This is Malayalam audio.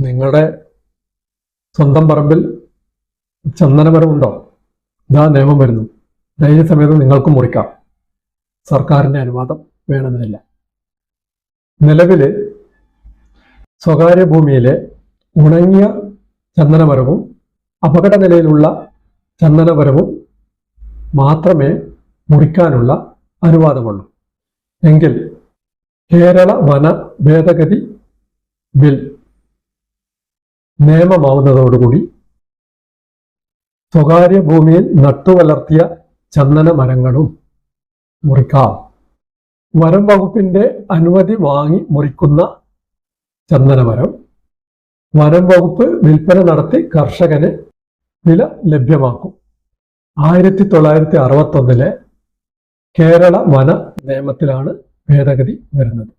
നിങ്ങളുടെ സ്വന്തം പറമ്പിൽ ചന്ദനമരമുണ്ടോ ഇതാ നിയമം വരുന്നു. ധൈര്യസമേതം നിങ്ങൾക്ക് മുറിക്കാം. സർക്കാരിന്റെ അനുവാദം വേണമെന്നില്ല. നിലവിൽ സ്വകാര്യ ഭൂമിയിലെ ഉണങ്ങിയ ചന്ദനമരവും അപകട നിലയിലുള്ള ചന്ദനമരവും മാത്രമേ മുറിക്കാനുള്ള അനുവാദമുള്ളൂ. എങ്കിൽ കേരള വന ഭേദഗതി ബിൽ നിയമമാവുന്നതോടുകൂടി സ്വകാര്യ ഭൂമിയിൽ നട്ടുവളർത്തിയ ചന്ദന മരങ്ങളും മുറിക്കാം. വനം വകുപ്പിന്റെ അനുമതി വാങ്ങി മുറിക്കുന്ന ചന്ദനമരം വനം വകുപ്പ് വിൽപ്പന നടത്തി കർഷകന് വില ലഭ്യമാക്കും. ആയിരത്തി തൊള്ളായിരത്തി അറുപത്തൊന്നിലെ കേരള വന നിയമത്തിലാണ് ഭേദഗതി വരുന്നത്.